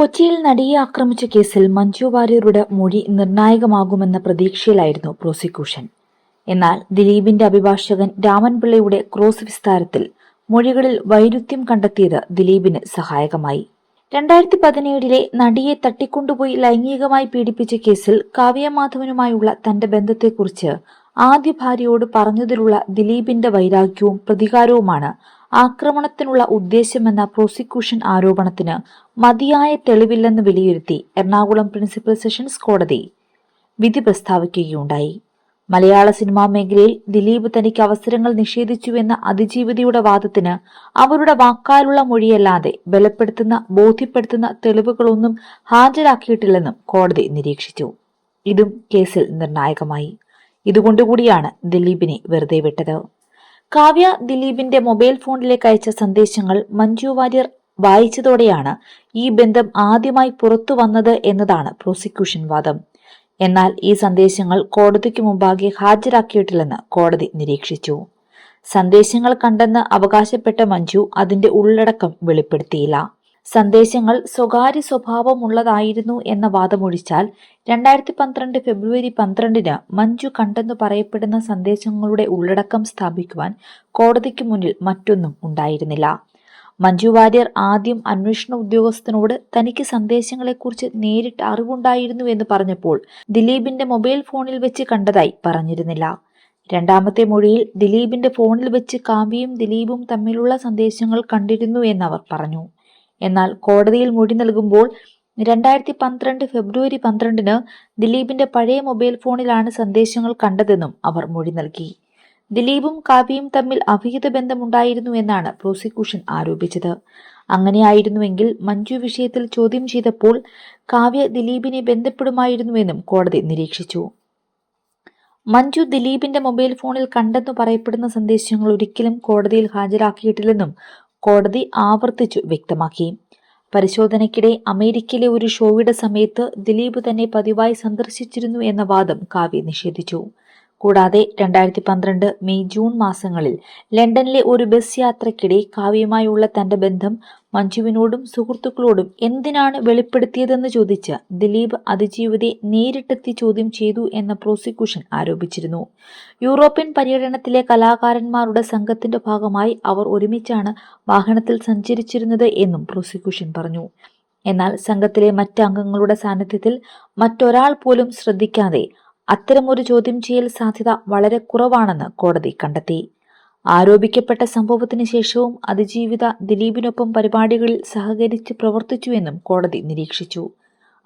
കൊച്ചിയിൽ നടിയെ ആക്രമിച്ച കേസിൽ മഞ്ജു വാര്യരുടെ മൊഴി നിർണായകമാകുമെന്ന പ്രതീക്ഷയിലായിരുന്നു പ്രോസിക്യൂഷൻ. എന്നാൽ ദിലീപിന്റെ അഭിഭാഷകൻ രാമൻപിള്ളയുടെ ക്രോസ് വിസ്താരത്തിൽ മൊഴികളിൽ വൈരുദ്ധ്യം കണ്ടെത്തിയത് ദിലീപിന് സഹായകമായി. രണ്ടായിരത്തി പതിനേഴിലെ നടിയെ തട്ടിക്കൊണ്ടുപോയി ലൈംഗികമായി പീഡിപ്പിച്ച കേസിൽ കാവ്യമാധവനുമായുള്ള തന്റെ ബന്ധത്തെക്കുറിച്ച് ആദ്യ ഭാര്യയോട് പറഞ്ഞതിലുള്ള ദിലീപിന്റെ വൈരാഗ്യവും പ്രതികാരവുമാണ് ആക്രമണത്തിനുള്ള ഉദ്ദേശമെന്ന പ്രോസിക്യൂഷൻ ആരോപണത്തിന് മതിയായ തെളിവില്ലെന്ന് വിലയിരുത്തി എറണാകുളം പ്രിൻസിപ്പൽ സെഷൻസ് കോടതി വിധി പ്രസ്താവിക്കുകയുണ്ടായി. മലയാള സിനിമാ മേഖലയിൽ ദിലീപ് തനിക്ക് അവസരങ്ങൾ നിഷേധിച്ചുവെന്ന അതിജീവിതയുടെ വാദത്തിന് അവരുടെ വാക്കാലുള്ള മൊഴിയല്ലാതെ ബലപ്പെടുത്തുന്ന ബോധ്യപ്പെടുത്തുന്ന തെളിവുകളൊന്നും ഹാജരാക്കിയിട്ടില്ലെന്നും കോടതി നിരീക്ഷിച്ചു. ഇതും കേസിൽ നിർണായകമായി. ഇതുകൊണ്ടുകൂടിയാണ് ദിലീപിനെ വെറുതെ വിട്ടത്. കാവ്യ ദിലീപിന്റെ മൊബൈൽ ഫോണിലേക്ക് അയച്ച സന്ദേശങ്ങൾ മഞ്ജു വാര്യർ വായിച്ചതോടെയാണ് ഈ ബന്ധം ആദ്യമായി പുറത്തു വന്നത് എന്നതാണ് പ്രോസിക്യൂഷൻ വാദം. എന്നാൽ ഈ സന്ദേശങ്ങൾ കോടതിക്ക് മുമ്പാകെ ഹാജരാക്കിയിട്ടില്ലെന്ന് കോടതി നിരീക്ഷിച്ചു. സന്ദേശങ്ങൾ കണ്ടെന്ന് അവകാശപ്പെട്ട മഞ്ജു അതിന്റെ ഉള്ളടക്കം വെളിപ്പെടുത്തിയില്ല. സന്ദേശങ്ങൾ സ്വകാര്യ സ്വഭാവമുള്ളതായിരുന്നു എന്ന വാദമൊഴിച്ചാൽ രണ്ടായിരത്തി പന്ത്രണ്ട് ഫെബ്രുവരി പന്ത്രണ്ടിന് മഞ്ജു കണ്ടെന്നു പറയപ്പെടുന്ന സന്ദേശങ്ങളുടെ ഉള്ളടക്കം സ്ഥാപിക്കുവാൻ കോടതിക്ക് മുന്നിൽ മറ്റൊന്നും ഉണ്ടായിരുന്നില്ല. മഞ്ജു വാര്യർ ആദ്യം അന്വേഷണ ഉദ്യോഗസ്ഥനോട് തനിക്ക് സന്ദേശങ്ങളെക്കുറിച്ച് നേരിട്ട് അറിവുണ്ടായിരുന്നു എന്ന് പറഞ്ഞപ്പോൾ ദിലീപിന്റെ മൊബൈൽ ഫോണിൽ വെച്ച് കണ്ടതായി പറഞ്ഞിരുന്നില്ല. രണ്ടാമത്തെ മൊഴിയിൽ ദിലീപിന്റെ ഫോണിൽ വെച്ച് കാവ്യയും ദിലീപും തമ്മിലുള്ള സന്ദേശങ്ങൾ കണ്ടിരുന്നു എന്നവർ പറഞ്ഞു. എന്നാൽ കോടതിയിൽ മൊഴി നൽകുമ്പോൾ രണ്ടായിരത്തി പന്ത്രണ്ട് ഫെബ്രുവരി പന്ത്രണ്ടിന് ദിലീപിന്റെ പഴയ മൊബൈൽ ഫോണിലാണ് സന്ദേശങ്ങൾ കണ്ടതെന്നും അവർ മൊഴി നൽകി. ദിലീപും കാവ്യയും തമ്മിൽ അവിഹിത ബന്ധമുണ്ടായിരുന്നു എന്നാണ് പ്രോസിക്യൂഷൻ ആരോപിച്ചത്. അങ്ങനെയായിരുന്നുവെങ്കിൽ മഞ്ജു വിഷയത്തിൽ ചോദ്യം ചെയ്തപ്പോൾ കാവ്യ ദിലീപിനെ ബന്ധപ്പെടുമായിരുന്നുവെന്നും കോടതി നിരീക്ഷിച്ചു. മഞ്ജു ദിലീപിന്റെ മൊബൈൽ ഫോണിൽ കണ്ടെന്നു പറയപ്പെടുന്ന സന്ദേശങ്ങൾ ഒരിക്കലും കോടതിയിൽ ഹാജരാക്കിയിട്ടില്ലെന്നും കോടതി ആവർത്തിച്ചു വ്യക്തമാക്കി. പരിശോധനയ്ക്കിടെ അമേരിക്കയിലെ ഒരു ഷോയുടെ സമയത്ത് ദിലീപ് തന്നെ പതിവായി സന്ദർശിച്ചിരുന്നു എന്ന വാദം കാവ്യ നിഷേധിച്ചു. കൂടാതെ രണ്ടായിരത്തി പന്ത്രണ്ട് മെയ് ജൂൺ മാസങ്ങളിൽ ലണ്ടനിലെ ഒരു ബസ് യാത്രയ്ക്കിടെ കാവ്യമായുള്ള തന്റെ ബന്ധം മഞ്ജുവിനോടും സുഹൃത്തുക്കളോടും എന്തിനാണ് വെളിപ്പെടുത്തിയതെന്ന് ചോദിച്ച് ദിലീപ് അതിജീവിതെ നേരിട്ടെത്തി ചോദ്യം ചെയ്തു എന്ന പ്രോസിക്യൂഷൻ ആരോപിച്ചിരുന്നു. യൂറോപ്യൻ പര്യടനത്തിലെ കലാകാരന്മാരുടെ സംഘത്തിന്റെ ഭാഗമായി അവർ ഒരുമിച്ചാണ് വാഹനത്തിൽ സഞ്ചരിച്ചിരുന്നത് എന്നും പ്രോസിക്യൂഷൻ പറഞ്ഞു. എന്നാൽ സംഘത്തിലെ മറ്റ് അംഗങ്ങളുടെ സാന്നിധ്യത്തിൽ മറ്റൊരാൾ പോലും ശ്രദ്ധിക്കാതെ അത്തരമൊരു ചോദ്യം ചെയ്യൽ സാധ്യത വളരെ കുറവാണെന്ന് കോടതി കണ്ടെത്തി. ആരോപിക്കപ്പെട്ട സംഭവത്തിന് ശേഷവും അതിജീവിത ദിലീപിനൊപ്പം പരിപാടികളിൽ സഹകരിച്ച് പ്രവർത്തിച്ചുവെന്നും കോടതി നിരീക്ഷിച്ചു.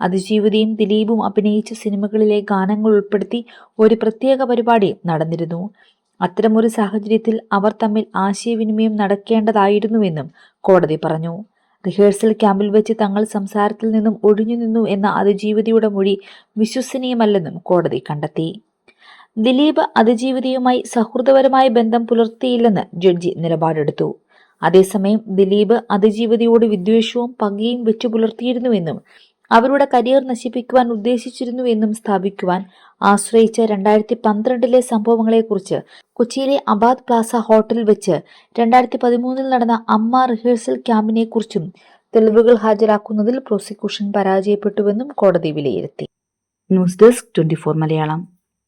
അതിജീവിതയും ദിലീപും അഭിനയിച്ച സിനിമകളിലെ ഗാനങ്ങൾ ഉൾപ്പെടുത്തി ഒരു പ്രത്യേക പരിപാടി നടന്നിരുന്നു. അത്തരമൊരു സാഹചര്യത്തിൽ അവർ തമ്മിൽ ആശയവിനിമയം നടക്കേണ്ടതായിരുന്നുവെന്നും കോടതി പറഞ്ഞു. റിഹേഴ്സൽ ക്യാമ്പിൽ വെച്ച് തങ്ങൾ സംസാരത്തിൽ നിന്നും ഒഴിഞ്ഞു നിന്നു എന്ന അതിജീവിതയുടെ മൊഴി വിശ്വസനീയമല്ലെന്നും കോടതി കണ്ടെത്തി. ദിലീപ് അതിജീവിതയുമായി സൗഹൃദപരമായ ബന്ധം പുലർത്തിയില്ലെന്ന് ജഡ്ജി നിലപാടെടുത്തു. അതേസമയം ദിലീപ് അതിജീവിതയോട് വിദ്വേഷവും പകയും വെച്ചു പുലർത്തിയിരുന്നുവെന്നും അവരുടെ കരിയർ നശിപ്പിക്കുവാൻ ഉദ്ദേശിച്ചിരുന്നുവെന്നും സ്ഥാപിക്കുവാൻ ആശ്രയിച്ച രണ്ടായിരത്തി പന്ത്രണ്ടിലെ സംഭവങ്ങളെക്കുറിച്ച് കൊച്ചിയിലെ അബാദ് പ്ലാസ ഹോട്ടലിൽ വെച്ച് രണ്ടായിരത്തി പതിമൂന്നിൽ നടന്ന അമ്മ റിഹേഴ്സൽ ക്യാമ്പിനെക്കുറിച്ചും തെളിവുകൾ ഹാജരാക്കുന്നതിൽ പ്രോസിക്യൂഷൻ പരാജയപ്പെട്ടുവെന്നും കോടതി വിലയിരുത്തി. News desk twenty Malayalam.